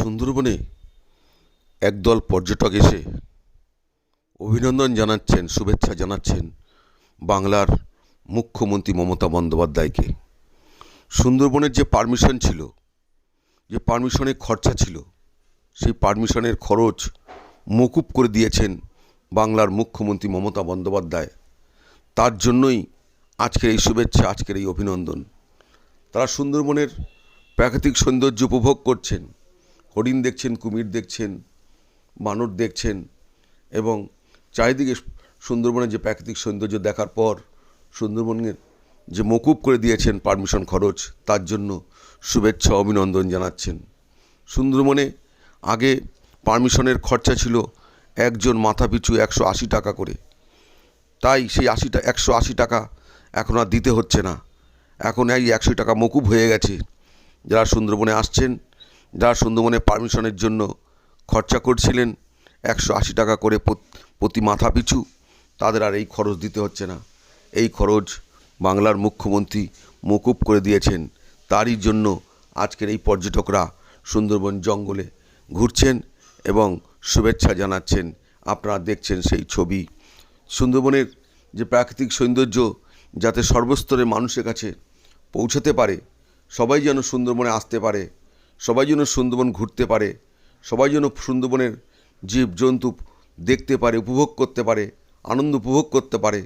সুন্দরবনে একদল পর্যটক এসে অভিনন্দন জানাচ্ছেন, শুভেচ্ছা জানাচ্ছেন বাংলার মুখ্যমন্ত্রী মমতা বন্দ্যোপাধ্যায়কে। সুন্দরবনের যে পারমিশন ছিল, যে পারমিশনের খরচা ছিল, সেই পারমিশনের খরচ মকুব করে দিয়েছেন বাংলার মুখ্যমন্ত্রী মমতা বন্দ্যোপাধ্যায়। তার জন্যই আজকের এই শুভেচ্ছা, আজকের এই অভিনন্দন। তারা সুন্দরবনের প্রাকৃতিক সৌন্দর্য উপভোগ করছেন। হরিণ দেখছেন, কুমির দেখছেন, বানর দেখছেন এবং চারিদিকে সুন্দরবনের যে প্রাকৃতিক সৌন্দর্য দেখার পর সুন্দরবনের যে মকুব করে দিয়েছেন পারমিশন খরচ, তার জন্য শুভেচ্ছা, অভিনন্দন জানাচ্ছেন। সুন্দরবনে আগে পারমিশনের খরচা ছিল একজন মাথাপিছু একশো আশি টাকা করে। তাই সেই আশিটা একশো আশি টাকা এখন আর দিতে হচ্ছে না। এখন এই একশো টাকা মকুব হয়ে গেছে। যারা সুন্দরবনে আসছেন যারা সুন্দরবনে পারমিশনের জন্য খরচা করছিলেন, একশো আশি টাকা করে প্রতি মাথা পিছু তাদের আর এই খরচ দিতে হচ্ছে না। এই খরচ বাংলার মুখ্যমন্ত্রী মকুব করে দিয়েছেন। তারই জন্য আজকের এই পর্যটকরা সুন্দরবন জঙ্গলে ঘুরছেন এবং শুভেচ্ছা জানাচ্ছেন। আপনারা দেখছেন সেই ছবি। সুন্দরবনের যে প্রাকৃতিক সৌন্দর্য, যাতে সর্বস্তরে মানুষের কাছে পৌঁছাতে পারে, সবাই যেন সুন্দরবনে আসতে পারে। সবাই যেন সুন্দরবন ঘুরতে পারে, সবাই যেন সুন্দরবনের জীবজন্তু দেখতে পারে, উপভোগ করতে পারে, আনন্দ উপভোগ করতে পারে,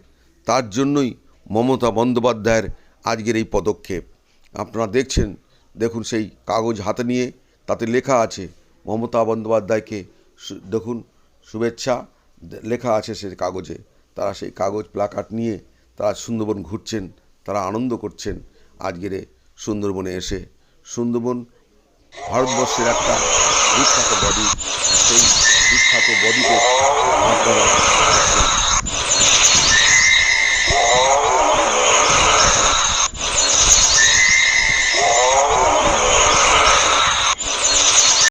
তার জন্যই মমতা বন্দ্যোপাধ্যায়ের আজকের এই পদক্ষেপ। আপনারা দেখছেন, দেখুন সেই কাগজ হাতে নিয়ে তাতে লেখা আছে, মমতা বন্দ্যোপাধ্যায়কে দেখুন, শুভেচ্ছা লেখা আছে সেই কাগজে। তারা সেই কাগজ প্লাকার্ড নিয়ে তারা সুন্দরবন ঘুরছেন, তারা আনন্দ করছেন আজকের সুন্দরবনে এসে। সুন্দরবন ভারতবর্ষের একটা বিখ্যাত বডি সেই বিখ্যাত বডিকে আপনারা